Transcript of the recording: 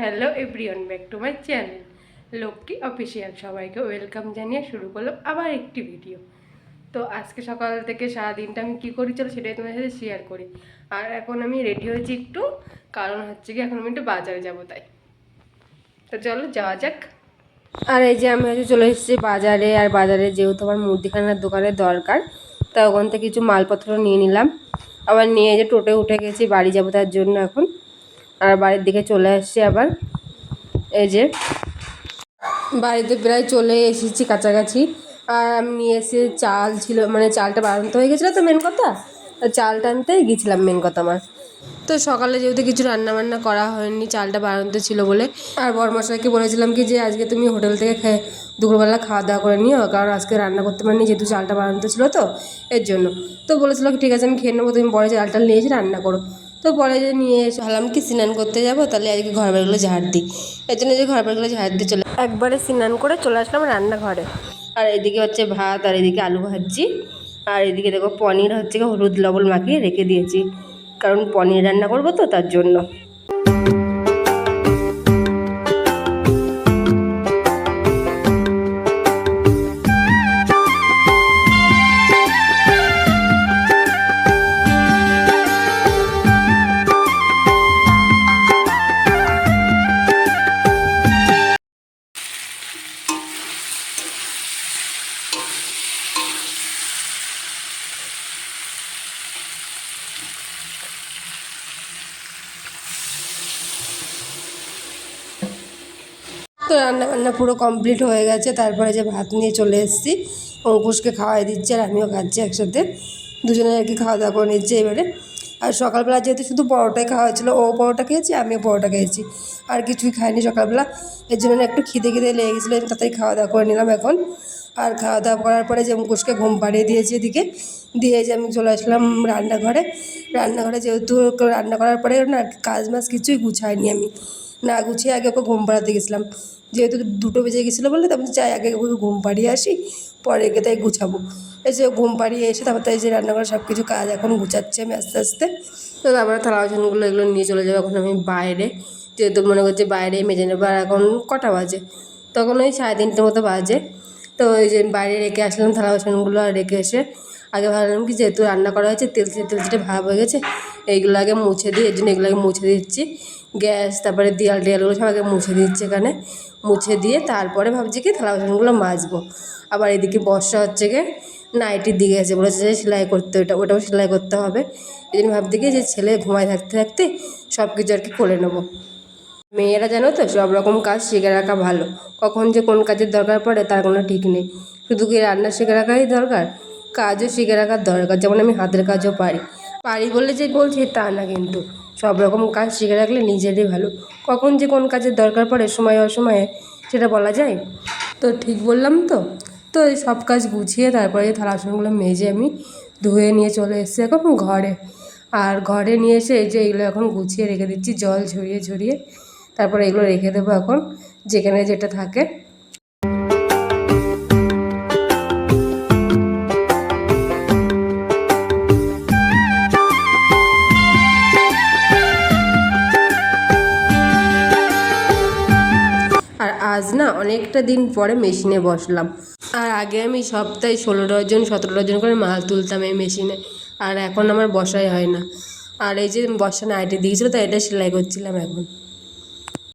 Hello everyone back to my channel লোকটি official সবাইকে welcome জানিয়ে শুরু করল আবার একটি ভিডিও তো আজকে সকাল থেকে সারাদিনটা আমি কী করি চলো সেটাই তোমার সাথে শেয়ার করি। আর এখন আমি রেডি হয়েছি একটু, কারণ হচ্ছে কি এখন আমি একটু বাজারে যাব তাই। তো চলো যাওয়া যাক। আর এই যে আমি হচ্ছে চলে এসেছি বাজারে, আর বাজারে যেহেতু আমার মুদিখানার দোকানের দরকার, তা ওখান থেকে কিছু মালপত্র নিয়ে নিলাম। আবার নিয়ে যে টোটে উঠে গেছি, বাড়ি যাব তার জন্য এখন। আর বাড়ির দিকে চলে আসছি আবার। এই যে, বাড়িতে প্রায় চলে এসেছি কাছাকাছি। আর আমি নিয়ে এসে চাল ছিল মানে চালটা বাড়ন্ত হয়ে গেছিল তো মেন কথা। চালটা আনতে গেছিলাম মেন কথা আমার। তো সকালে যেহেতু কিছু রান্না বান্না করা হয়নি, চালটা বাড়ন্ত ছিল বলে। আর বরমশাইকে বলেছিলাম কি যে, আজকে তুমি হোটেল থেকে খেয়ে দুপুরবেলা খাওয়া দাওয়া করে নিও, কারণ আজকে রান্না করতে পারিনি, যেহেতু চালটা বাড়ন্ত ছিল তো, এর জন্য। তো বলেছিল ঠিক আছে, আমি খেয়ে নেব, তুমি পরে চালটা নিয়ে এসে রান্না করো। তো পরে যে নিয়ে এসে ভাবলাম কি স্নান করতে যাব তাহলে আজকে ঘর বাড়িগুলো ঝাড় দিই। এর জন্য যে ঘর বাড়িগুলো ঝাড় দিয়ে চলে একবারে স্নান করে চলে আসলাম রান্নাঘরে। আর এদিকে হচ্ছে ভাত আর এদিকে আলু ভাজি আর এদিকে দেখো পনির হচ্ছে হলুদ লবণ মাখিয়ে রেখে দিয়েছি। কারণ পনির রান্না করব তো তার জন্য। তো রান্না বান্না পুরো কমপ্লিট হয়ে গেছে, তারপরে যে ভাত নিয়ে চলে এসেছি, অঙ্কুশকে খাওয়াই দিচ্ছে আর আমিও খাচ্ছি একসাথে। দুজনে আর কি খাওয়া দাওয়া করে নিচ্ছে এবারে। আর সকালবেলা যেহেতু শুধু পরোটাই খাওয়া হয়েছিলো, ও পরোটা খেয়েছি, আমিও পরোটা খেয়েছি। আর কিছুই খাইনি সকালবেলা। এর জন্য একটু খিদে খিদে লেগে গেছিল তাড়াতাড়ি খাওয়া দাওয়া করে নিলাম এখন। আর খাওয়া দাওয়া করার পরে যে অঙ্কুশকে ঘুম পাড়িয়ে দিয়েছি এদিকে, দিয়ে যে আমি চলে আসলাম রান্নাঘরে। রান্নাঘরে যেহেতু রান্না করার পরে না কাজ মাছ কিছুই গুছাইনি আমি। না, গুছিয়ে আগে ওকে ঘুম পাড়াতে গেছিলাম। যেহেতু দুটো বেজে গেছিল বলে তারপর চাই আগে ওকে ঘুম পাড়িয়ে আসি, পরে একে তাই গুছাবো। এই যে ঘুম পাড়িয়ে এসে, তারপর তাই যে রান্নাঘরে সব কিছু কাজ এখন গুছাচ্ছি আমি আস্তে আস্তে। তো তারপরে থালা বাসনগুলো এগুলো নিয়ে চলে যাব এখন আমি বাইরে। যেহেতু মনে করছি বাইরে মেজে নেব, আর এখন কটা বাজে? তখন ওই সাড়ে তিনটে মতো বাজে। তো ওই যে বাইরে রেখে আসলাম, থালা বাসনগুলো আর রেখে এসে আগে ভাবলাম কি যেহেতু রান্না করা হয়েছে তেল তেল চিটে ভাব হয়ে গেছে, এইগুলো আগে মুছে দিই, এর জন্য এগুলো আগে মুছে দিচ্ছি। গ্যাস, তারপরে দেয়াল, টেয়ালগুলো সব আগে মুছে দিচ্ছি এখানে। মুছে দিয়ে তারপরে ভাবছি কি থালা বাসনগুলো মাজবো। আবার এদিকে বর্ষা হচ্ছে গিয়ে নাইটির দিকে আছে বলেছে যে সেলাই করতে, ওটা, ওটাও সেলাই করতে হবে। এই জন্য ভাবছি কি যে ছেলে ঘুমায় থাকতে থাকতে সব কিছু আর কি করে নেব। মেয়েরা জানো তো, সব রকম কাজ শিখে রাখা ভালো। কখন যে কোন কাজের দরকার পড়ে তার কোনো ঠিক নেই। শুধু কি রান্না শিখে রাখাই দরকার? কাজও শিখে রাখার দরকার, যেমন আমি হাতের কাজও পারি। পারি বলে যে বলছি তা না কিন্তু। সব রকম কাজ শিখে রাখলে নিজেরই ভালো। কখন যে কোন কাজের দরকার পড়ে, সময় অসময়ে, সেটা বলা যায়? তো ঠিক বললাম তো। তো এই সব কাজ গুছিয়ে তারপরে থালা বাসনগুলো মেজে আমি ধুয়ে নিয়ে চলে এসেছি এখন ঘরে। আর ঘরে নিয়ে এসে এই যে এগুলো এখন গুছিয়ে রেখে দিচ্ছি, জল ঝরিয়ে ঝরিয়ে। তারপরে এগুলো রেখে দেবো এখন, যেখানে যেটা থাকে। আর আজ না অনেকটা দিন পরে মেশিনে বসলাম। আর আগে আমি সপ্তাহে ষোলো ডজন সতেরো ডজন করে মাল তুলতাম এই মেশিনে। আর এখন আমার বসাই হয় না। আর এই যে বসা নাইটি দিয়েছিলো, তাই এটা সেলাই করছিলাম এখন।